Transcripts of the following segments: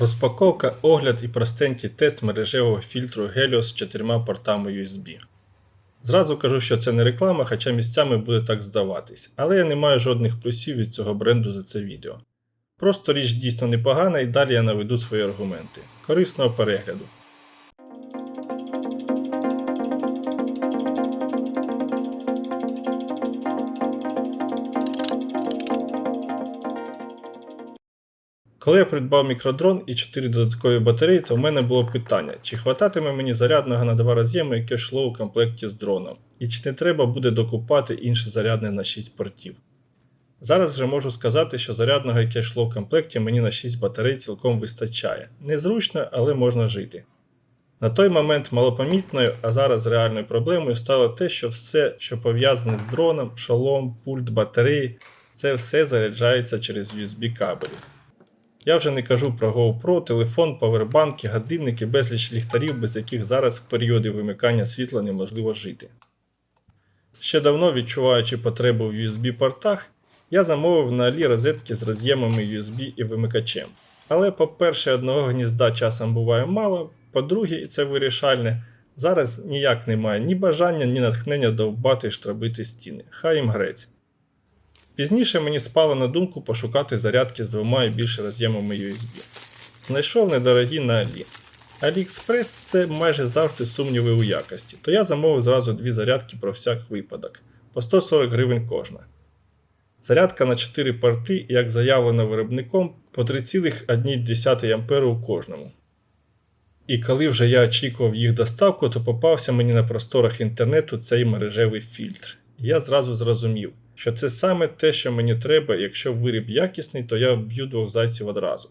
Розпаковка, огляд і простенький тест мережевого фільтру Helios з чотирма портами USB. Зразу кажу, що це не реклама, хоча місцями буде так здаватись, але я не маю жодних плюсів від цього бренду за це відео. Просто річ дійсно непогана і далі я наведу свої аргументи. Корисного перегляду. Коли я придбав мікродрон і 4 додаткові батареї, то в мене було питання, чи хвататиме мені зарядного на два роз'єми, яке йшло у комплекті з дроном, і чи не треба буде докупати інше зарядне на 6 портів. Зараз вже можу сказати, що зарядного, яке йшло в комплекті, мені на 6 батарей цілком вистачає. Незручно, але можна жити. На той момент малопомітною, а зараз реальною проблемою стало те, що все, що пов'язане з дроном, шолом, пульт, батареї, це все заряджається через USB кабелі. Я вже не кажу про GoPro, телефон, павербанки, годинники, безліч ліхтарів, без яких зараз в періоди вимикання світла неможливо жити. Ще давно відчуваючи потребу в USB-портах, я замовив на Алі розетки з роз'ємами USB і вимикачем. Але, по-перше, одного гнізда часом буває мало, по-друге, і це вирішальне, зараз ніяк немає ні бажання, ні натхнення довбати і штрабити стіни. Хай їм грець. Пізніше мені спало на думку пошукати зарядки з двома і більше роз'ємами USB. Знайшов недорогі на Алі. AliExpress це майже завжди сумніви у якості, то я замовив зразу дві зарядки про всяк випадок по 140 гривень кожна. Зарядка на 4 порти, як заявлено виробником, по 3,1 А у кожному. І коли вже я очікував їх доставку, то попався мені на просторах інтернету цей мережевий фільтр. І я зразу зрозумів, що це саме те, що мені треба, якщо виріб якісний, то я вб'ю двох зайців одразу.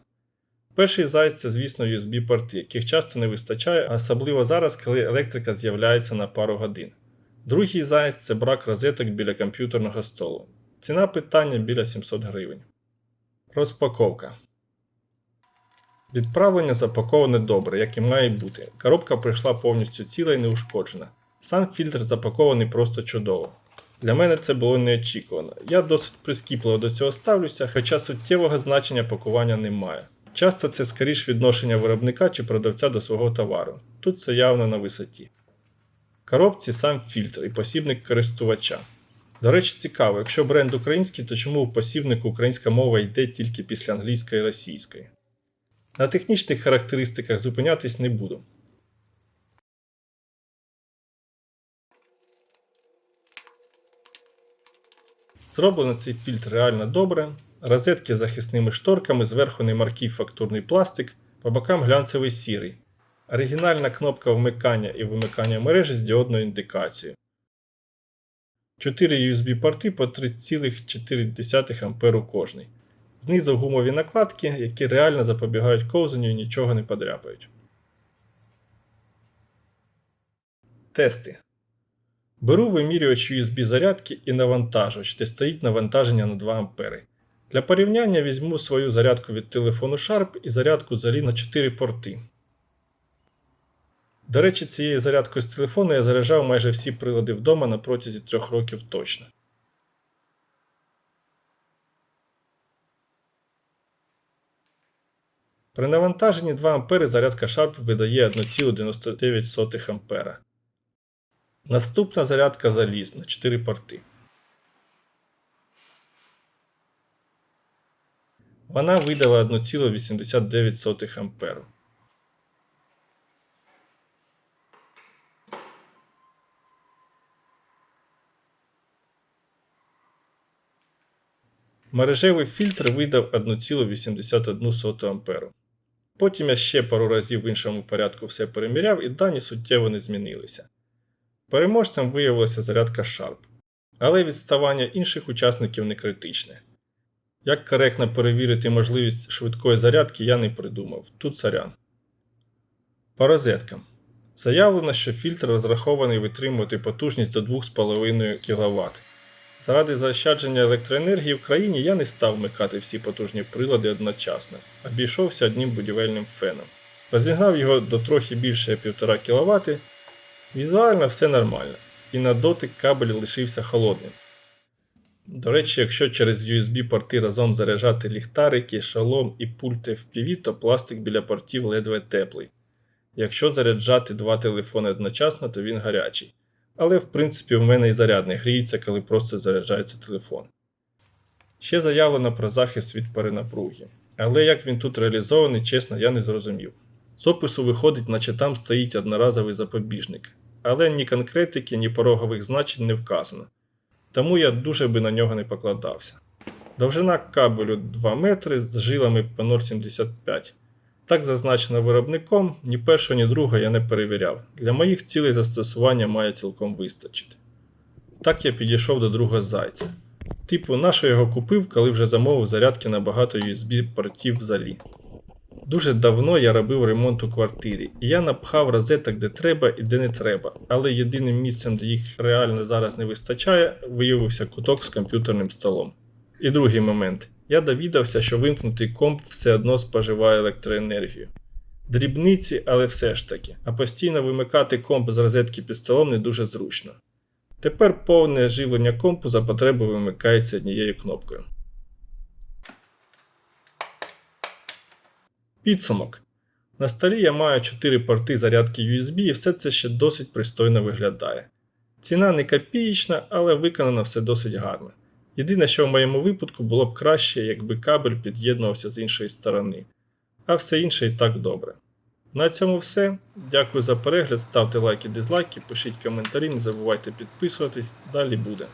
Перший зайць це, звісно, USB-порти, яких часто не вистачає, особливо зараз, коли електрика з'являється на пару годин. Другий зайць це брак розеток біля комп'ютерного столу. Ціна питання біля 700 гривень. Розпаковка. Відправлення запаковане добре, як і має бути. Коробка прийшла повністю ціла і неушкоджена. Сам фільтр запакований просто чудово. Для мене це було неочікувано. Я досить прискіпливо до цього ставлюся, хоча суттєвого значення пакування немає. Часто це скоріш відношення виробника чи продавця до свого товару. Тут це явно на висоті. В коробці сам фільтр і посібник користувача. До речі, цікаво, якщо бренд український, то чому в посібнику українська мова йде тільки після англійської і російської? На технічних характеристиках зупинятись не буду. Зроблено цей фільтр реально добре. Розетки з захисними шторками, зверху немаркий фактурний пластик, по бокам глянцевий сірий. Оригінальна кнопка вмикання і вимикання мережі з діодною індикацією. 4 USB-порти по 3,4 А кожний. Знизу гумові накладки, які реально запобігають ковзанню і нічого не подряпають. Тести. Беру вимірювач USB зарядки і навантажувач, де стоїть навантаження на 2 А. Для порівняння візьму свою зарядку від телефону Sharp і зарядку залі на 4 порти. До речі, цією зарядкою з телефону я заряджав майже всі прилади вдома на протязі 3 років точно. При навантаженні 2 А зарядка Sharp видає 1,99 А. Наступна зарядка заліз на 4 порти. Вона видала 1,89 А. Мережевий фільтр видав 1,81 А. Потім я ще пару разів в іншому порядку все переміряв і дані суттєво не змінилися. Переможцем виявилася зарядка Sharp, але відставання інших учасників не критичне. Як коректно перевірити можливість швидкої зарядки, я не придумав. Тут сорян. По розеткам. Заявлено, що фільтр розрахований витримувати потужність до 2,5 кВт. Заради заощадження електроенергії в країні я не став вмикати всі потужні прилади одночасно, обійшовся одним будівельним феном. Розігнав його до трохи більше 1,5 кВт. Візуально все нормально, і на дотик кабель лишився холодним. До речі, якщо через USB порти разом заряджати ліхтарики, шалом і пульт FPV, то пластик біля портів ледве теплий. Якщо заряджати два телефони одночасно, то він гарячий. Але в принципі в мене і зарядний гріється, коли просто заряджається телефон. Ще заявлено про захист від перенапруги. Але як він тут реалізований, чесно, я не зрозумів. З опису виходить, наче там стоїть одноразовий запобіжник, але ні конкретики, ні порогових значень не вказано. Тому я дуже би на нього не покладався. Довжина кабелю 2 метри з жилами по 0,75. Так зазначено виробником, ні першого, ні другого я не перевіряв. Для моїх цілей застосування має цілком вистачити. Так я підійшов до другого зайця. Типу, нащо його купив, коли вже замовив зарядки на багато USB портів взагалі. Дуже давно я робив ремонт у квартирі, і я напхав розеток де треба і де не треба, але єдиним місцем, де їх реально зараз не вистачає, виявився куток з комп'ютерним столом. І другий момент. Я довідався, що вимкнутий комп все одно споживає електроенергію. Дрібниці, але все ж таки, а постійно вимикати комп з розетки під столом не дуже зручно. Тепер повне живлення компу за потреби вимикається однією кнопкою. Підсумок. На столі я маю 4 порти зарядки USB і все це ще досить пристойно виглядає. Ціна не копієчна, але виконано все досить гарно. Єдине, що в моєму випадку було б краще, якби кабель під'єднувався з іншої сторони. А все інше і так добре. На цьому все. Дякую за перегляд, ставте лайки, дизлайки, пишіть коментарі, не забувайте підписуватись, далі буде.